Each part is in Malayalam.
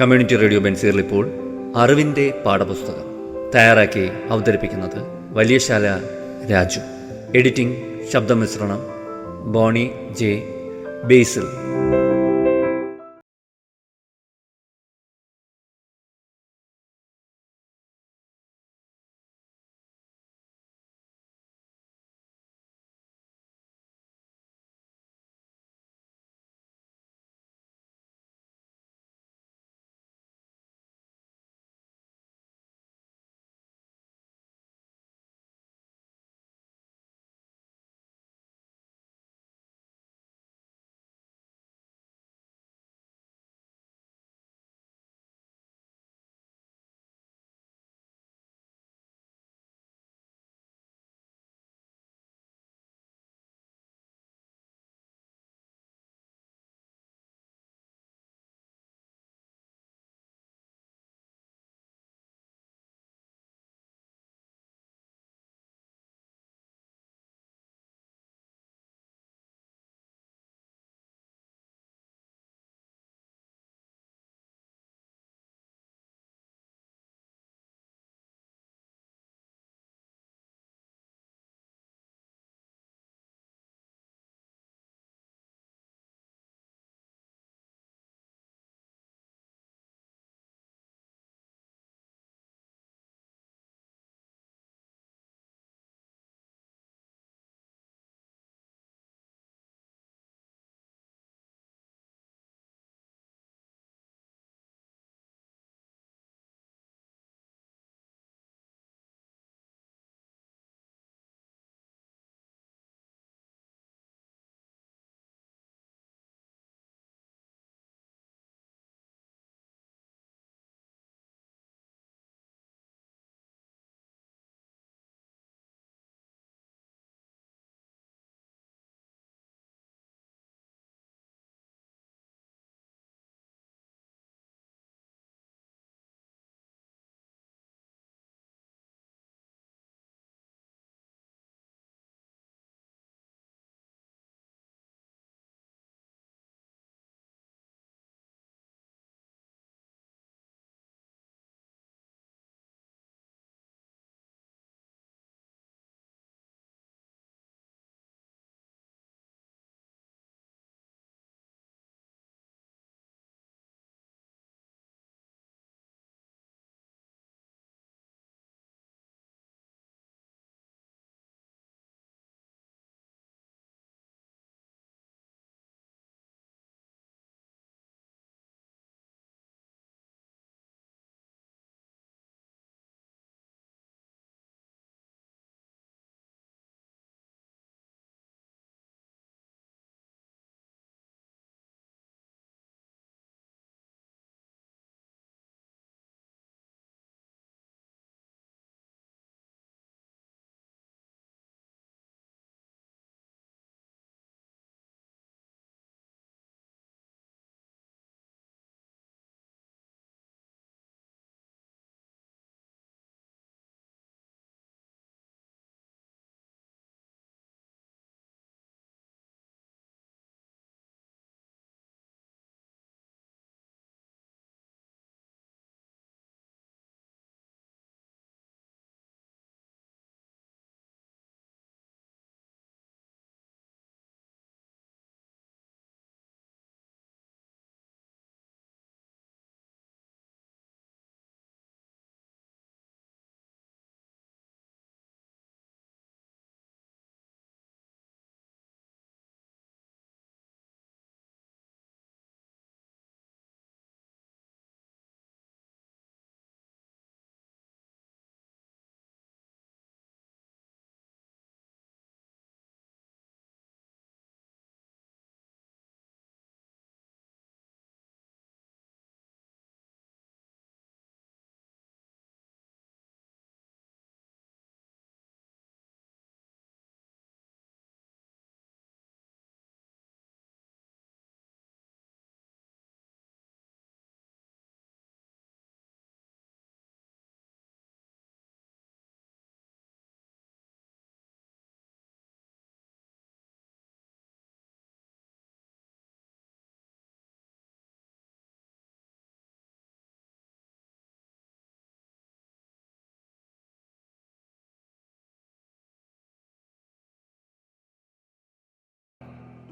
കമ്മ്യൂണിറ്റി റേഡിയോ ബെൻസീറിൽ ഇപ്പോൾ അറിവിന്റെ പാഠപുസ്തകം തയ്യാറാക്കി അവതരിപ്പിക്കുന്നത് വലിയശാല രാജു. എഡിറ്റിംഗ് ശബ്ദമിശ്രണം ബോണി ജെ. ബേസിൽ.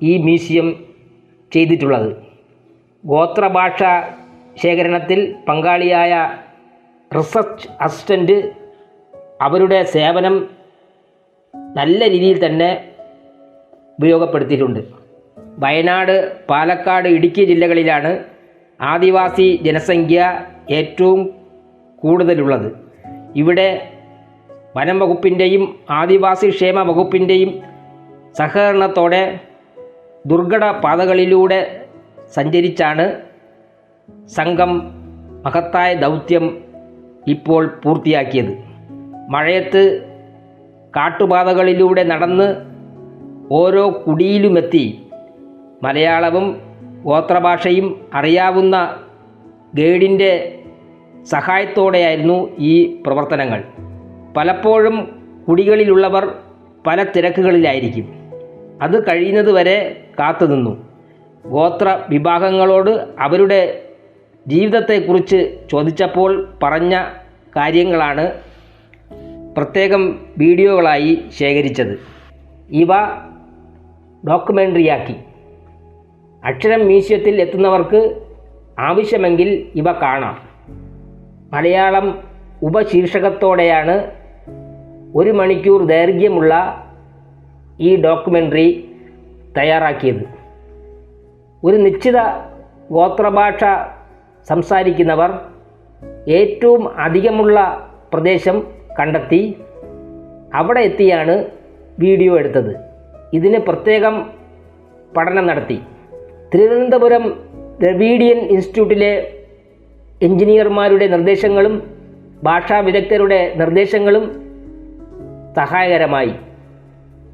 ഈ മ്യൂസിയം ചെയ്തിട്ടുള്ളത്. ഗോത്രഭാഷ ശേഖരണത്തിൽ പങ്കാളിയായ റിസർച്ച് അസിസ്റ്റന്റ് അവരുടെ സേവനം നല്ല രീതിയിൽ തന്നെ ഉപയോഗപ്പെടുത്തിയിട്ടുണ്ട്. വയനാട് പാലക്കാട് ഇടുക്കി ജില്ലകളിലാണ് ആദിവാസി ജനസംഖ്യ ഏറ്റവും കൂടുതലുള്ളത്. ഇവിടെ വനം വകുപ്പിന്റെയും ആദിവാസി ക്ഷേമ വകുപ്പിന്റെയും സഹകരണത്തോടെ ദുർഘട പാതകളിലൂടെ സഞ്ചരിച്ചാണ് സംഘം മഹത്തായ ദൗത്യം ഇപ്പോൾ പൂർത്തിയാക്കിയത്. മഴയത്ത് കാട്ടുപാതകളിലൂടെ നടന്ന് ഓരോ കുടിയിലുമെത്തി മലയാളവും ഗോത്രഭാഷയും അറിയാവുന്ന ഗൈഡിന്റെ സഹായത്തോടെയായിരുന്നു ഈ പ്രവർത്തനങ്ങൾ. പലപ്പോഴും കുടികളിലുള്ളവർ പല തിരക്കുകളിലായിരിക്കും. അത് കഴിയുന്നതുവരെ കാത്തുനിന്നു ഗോത്ര വിഭാഗങ്ങളോട് അവരുടെ ജീവിതത്തെക്കുറിച്ച് ചോദിച്ചപ്പോൾ പറഞ്ഞ കാര്യങ്ങളാണ് പ്രത്യേകം വീഡിയോകളായി ശേഖരിച്ചത്. ഇവ ഡോക്യുമെന്ററിയാക്കി അക്ഷരം മ്യൂസിയത്തിൽ എത്തുന്നവർക്ക് ആവശ്യമെങ്കിൽ ഇവ കാണാം. മലയാളം ഉപശീർഷകത്തോടെയാണ് ഒരു മണിക്കൂർ ദൈർഘ്യമുള്ള ഈ ഡോക്യുമെന്ററി തയ്യാറാക്കിയത്. ഒരു നിശ്ചിത ഗോത്രഭാഷ സംസാരിക്കുന്നവർ ഏറ്റവും അധികമുള്ള പ്രദേശം കണ്ടെത്തി അവിടെ എത്തിയാണ് വീഡിയോ എടുത്തത്. ഇതിന് പ്രത്യേകം പഠനം നടത്തി. തിരുവനന്തപുരം ദ്രവീഡിയൻ ഇൻസ്റ്റിറ്റ്യൂട്ടിലെ എഞ്ചിനീയർമാരുടെ നിർദ്ദേശങ്ങളും ഭാഷാ വിദഗ്ധരുടെ നിർദ്ദേശങ്ങളും സഹായകരമായി.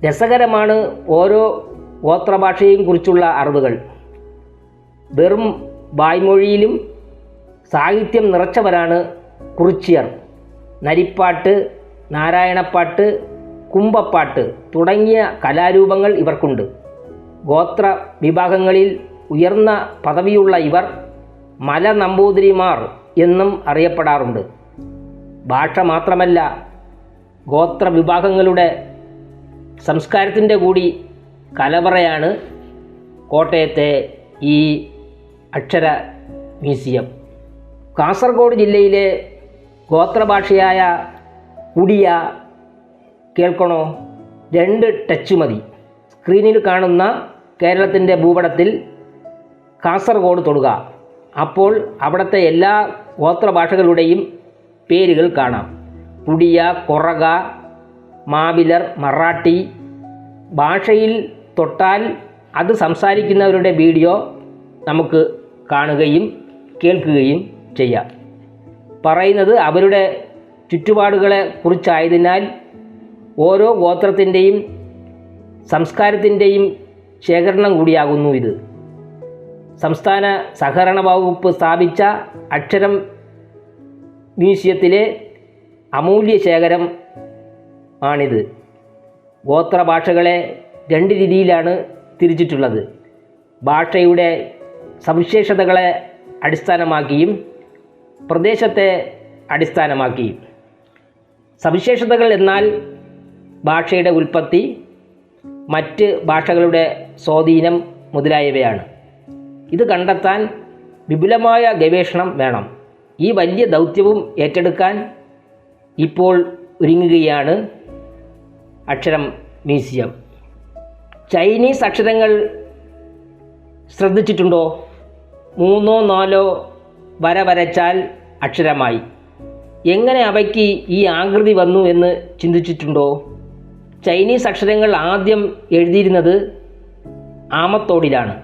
രസകരമാണ് ഓരോ ഗോത്രഭാഷയെയും കുറിച്ചുള്ള അറിവുകൾ. വെറും വായ്മൊഴിയിലും സാഹിത്യം നിറച്ചവരാണ് കുറിച്ചിയർ. നരിപ്പാട്ട് നാരായണപ്പാട്ട് കുമ്പപ്പാട്ട് തുടങ്ങിയ കലാരൂപങ്ങൾ ഇവർക്കുണ്ട്. ഗോത്ര വിഭാഗങ്ങളിൽ ഉയർന്ന പദവിയുള്ള ഇവർ മല നമ്പൂതിരിമാർ എന്നും അറിയപ്പെടാറുണ്ട്. ഭാഷ മാത്രമല്ല ഗോത്ര വിഭാഗങ്ങളുടെ സംസ്കാരത്തിന്റെ കൂടി കലവറയാണ് കോട്ടയത്തെ ഈ അക്ഷര മ്യൂസിയം. കാസർഗോഡ് ജില്ലയിലെ ഗോത്രഭാഷയായ ഉടിയ കേൾക്കണോ? രണ്ട് ടച്ച് മതി. സ്ക്രീനിൽ കാണുന്ന കേരളത്തിന്റെ ഭൂപടത്തിൽ കാസർഗോഡ് തൊടുക. അപ്പോൾ അവിടുത്തെ എല്ലാ ഗോത്രഭാഷകളുടെയും പേരുകൾ കാണാം. കുടിയ കൊറക മാവിലർ മറാഠി ഭാഷയിൽ തൊട്ടാൽ അത് സംസാരിക്കുന്നവരുടെ വീഡിയോ നമുക്ക് കാണുകയും കേൾക്കുകയും ചെയ്യാം. പറയുന്നത് അവരുടെ ചുറ്റുപാടുകളെ കുറിച്ചായതിനാൽ ഓരോ ഗോത്രത്തിന്റെയും സംസ്കാരത്തിന്റെയും ശേഖരണം കൂടിയാകുന്നു ഇത്. സംസ്ഥാന സഹകരണ വകുപ്പ് സ്ഥാപിച്ച അക്ഷരം മ്യൂസിയത്തിലെ അമൂല്യ ശേഖരം ആണിത്. ഗോത്ര ഭാഷകളെ രണ്ട് രീതിയിലാണ് തിരിച്ചിട്ടുള്ളത്. ഭാഷയുടെ സവിശേഷതകളെ അടിസ്ഥാനമാക്കിയും പ്രദേശത്തെ അടിസ്ഥാനമാക്കിയും. സവിശേഷതകൾ എന്നാൽ ഭാഷയുടെ ഉൽപ്പത്തി മറ്റ് ഭാഷകളുടെ സ്വാധീനം മുതലായവയാണ്. ഇത് കണ്ടെത്താൻ വിപുലമായ ഗവേഷണം വേണം. ഈ വലിയ ദൗത്യവും ഏറ്റെടുക്കാൻ ഇപ്പോൾ ഒരുങ്ങുകയാണ് അക്ഷരം മ്യൂസിയം. ചൈനീസ് അക്ഷരങ്ങൾ ശ്രദ്ധിച്ചിട്ടുണ്ടോ? മൂന്നോ നാലോ വര വരച്ചാൽ അക്ഷരമായി. എങ്ങനെ അവയ്ക്ക് ഈ ആകൃതി വന്നു എന്ന് ചിന്തിച്ചിട്ടുണ്ടോ? ചൈനീസ് അക്ഷരങ്ങൾ ആദ്യം എഴുതിയിരുന്നത് ആമത്തോടിലാണ്.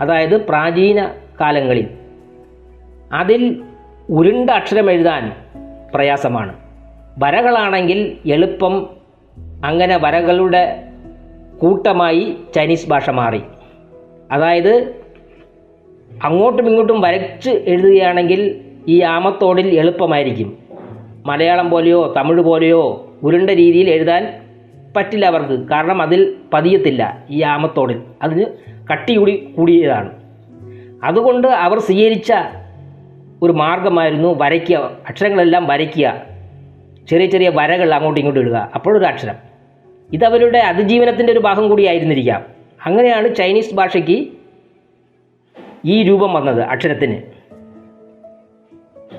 അതായത് പ്രാചീന കാലങ്ങളിൽ. അതിൽ ഉരുണ്ട അക്ഷരം എഴുതാൻ പ്രയാസമാണ്. വരകളാണെങ്കിൽ എളുപ്പം അങ്ങനെ വരകളുടെ കൂട്ടമായി ചൈനീസ് ഭാഷ മാറി. അതായത് അങ്ങോട്ടും ഇങ്ങോട്ടും വരച്ച് എഴുതുകയാണെങ്കിൽ ഈ ആമത്തോടിൽ എളുപ്പമായിരിക്കും. മലയാളം പോലെയോ തമിഴ് പോലെയോ ഉരുണ്ട രീതിയിൽ എഴുതാൻ പറ്റില്ല അവർക്ക്. കാരണം അതിൽ പതിയത്തില്ല ഈ ആമത്തോടിൽ. അതിന് കട്ടി കൂടി കൂടിയതാണ്. അതുകൊണ്ട് അവർ സ്വീകരിച്ച ഒരു മാർഗമായിരുന്നു വരയ്ക്കുക. അക്ഷരങ്ങളെല്ലാം വരയ്ക്കുക. ചെറിയ ചെറിയ വരകൾ അങ്ങോട്ടും ഇങ്ങോട്ടും ഇടുക. അപ്പോഴൊരു അക്ഷരം. ഇതവരുടെ അതിജീവനത്തിന്റെ ഒരു ഭാഗം കൂടിയായിരുന്നിരിക്കാം അങ്ങനെയാണ് ചൈനീസ് ഭാഷയ്ക്ക് ഈ രൂപം വന്നത് അക്ഷരത്തിന്.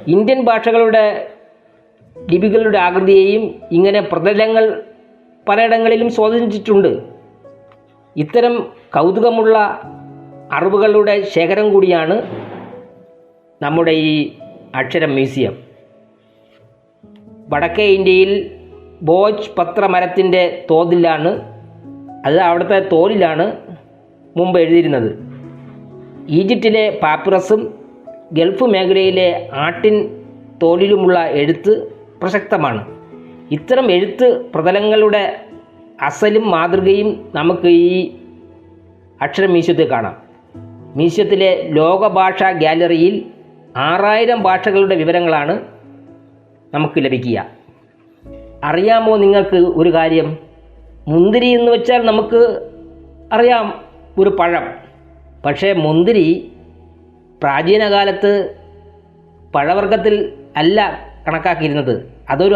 ഇന്ത്യൻ ഭാഷകളുടെ ലിപികളുടെ ആകൃതിയെയും ഇങ്ങനെ പ്രതലങ്ങൾ പലയിടങ്ങളിലും സ്വാധീനിച്ചിട്ടുണ്ട്. ഇത്തരം കൗതുകമുള്ള അറിവുകളുടെ ശേഖരം കൂടിയാണ് നമ്മുടെ ഈ അക്ഷരം മ്യൂസിയം. വടക്കേ ഇന്ത്യയിൽ ബോജ് പത്രമരത്തിന്റെ തോതിലാണ് അത് അവിടുത്തെ തോലിലാണ് മുമ്പ് എഴുതിയിരുന്നത്. ഈജിപ്തിലെ പാപ്പുറസും ഗൾഫ് മേഖലയിലെ ആട്ടിൻ തോലിലുമുള്ള എഴുത്ത് പ്രസക്തമാണ്. ഇത്തരം എഴുത്ത് പ്രതലങ്ങളുടെ അസലും മാതൃകയും നമുക്ക് ഈ അക്ഷര മ്യൂസിയത്തിൽ കാണാം. മ്യൂസിയത്തിലെ ലോകഭാഷാ ഗാലറിയിൽ ആറായിരം ഭാഷകളുടെ വിവരങ്ങളാണ് നമുക്ക് ലഭിക്കുക. അറിയാമോ നിങ്ങൾക്ക് ഒരു കാര്യം? മുന്തിരി എന്ന് വെച്ചാൽ നമുക്ക് അറിയാം ഒരു പഴം. പക്ഷേ മുന്തിരി പ്രാചീന കാലത്ത് പഴവർഗത്തിൽ അല്ല കണക്കാക്കിയിരുന്നത്. അതൊരു